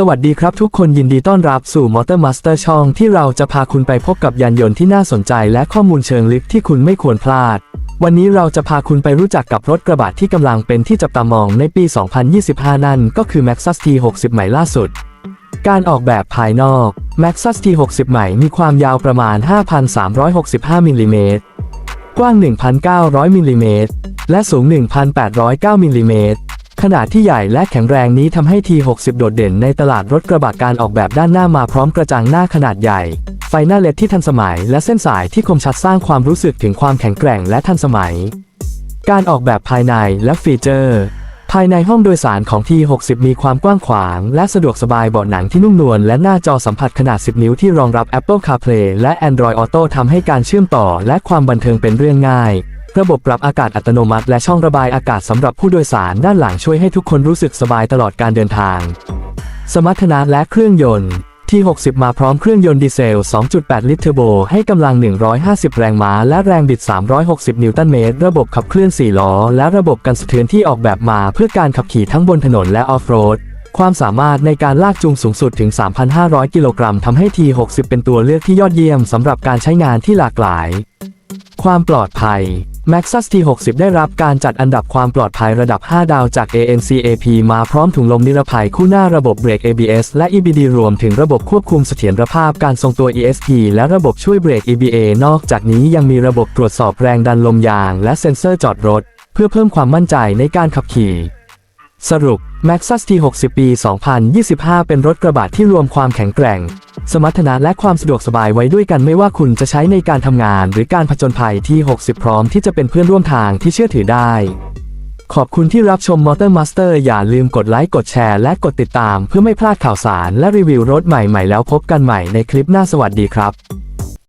สวัสดีครับทุกคนยินดีต้อนรับสู่ Motor Master ช่องที่เราจะพาคุณไปพบกับยานยนต์ที่น่าสนใจและข้อมูลเชิงลึกที่คุณไม่ควรพลาด วันนี้เราจะพาคุณไปรู้จักกับรถกระบะที่กำลังเป็นที่จับตามองในปี 2025 นั่นก็คือ Maxus T60 ใหม่ล่าสุด การออกแบบภายนอก Maxus T60 ใหม่มีความยาวประมาณ 5,365มิลลิเมตรกว้าง 1,900มิลลิเมตรและสูง 1,809มิลลิเมตร ขนาดที่ใหญ่และแข็งแรงนี้ทำให้ T60 โดดเด่นในตลาดรถกระบะการออกแบบด้านหน้ามาพร้อมกระจังหน้าขนาดใหญ่ ไฟหน้าเลดที่ทันสมัย และเส้นสายที่คมชัดสร้างความรู้สึกถึงความแข็งแกร่งและทันสมัย การออกแบบภายในและฟีเจอร์ ภายในห้องโดยสารของ T60 มีความกว้างขวาง และสะดวกสบายเบาะหนังที่นุ่มนวลและหน้าจอสัมผัสขนาด 10 นิ้วที่รองรับ Apple CarPlay และ Android Auto ทำให้การเชื่อมต่อและความบันเทิงเป็นเรื่องง่าย ระบบปรับอากาศอัตโนมัติและช่องระบายอากาศสำหรับผู้โดยสารด้านหลังช่วยให้ทุกคนรู้สึกสบายตลอดการเดินทาง สมรรถนะและเครื่องยนต์ T60 มาพร้อมเครื่องยนต์ดีเซล 2.8 ลิตรเทอร์โบ ให้กำลัง 150 แรงม้า และแรงบิด 360 นิวตันเมตร ระบบขับเคลื่อน 4 ล้อ และระบบกันสะเทือนที่ออกแบบมาเพื่อการขับขี่ทั้งบนถนนและออฟโรด ความสามารถในการลากจูงสูงสุดถึง 3,500 กิโลกรัมทำให้ T60 เป็นตัวเลือกที่ยอดเยี่ยมสำหรับการใช้งานที่หลากหลาย ความปลอดภัย Maxus T60 ได้รับการจัดอันดับความปลอดภัยระดับ 5 ดาวจาก ANCAP มาพร้อมถุงลมนิรภัยคู่หน้าระบบเบรก ABS และ EBD รวมถึงระบบควบคุมเสถียรภาพการทรงตัว ESP และระบบช่วยเบรก EBA นอกจากนี้ยังมีระบบตรวจสอบแรงดันลมยาง และเซ็นเซอร์จอดรถ เพื่อเพิ่มความมั่นใจในการขับขี่ สรุป Maxus T60 ปี 2025 เป็นรถกระบะที่รวมความแข็งแกร่ง สมรรถนะและความสะดวกสบายไว้ด้วยกันไม่ว่าคุณจะใช้ในการทำงาน หรือการผจญภัยที่ 60 พร้อมที่จะเป็นเพื่อนร่วมทางที่เชื่อถือได้ ขอบคุณที่รับชม Motor Master อย่าลืมกดไลค์ กดแชร์ และกดติดตาม เพื่อไม่พลาดข่าวสารและรีวิวรถใหม่ๆ แล้วพบกันใหม่ในคลิปหน้าสวัสดีครับ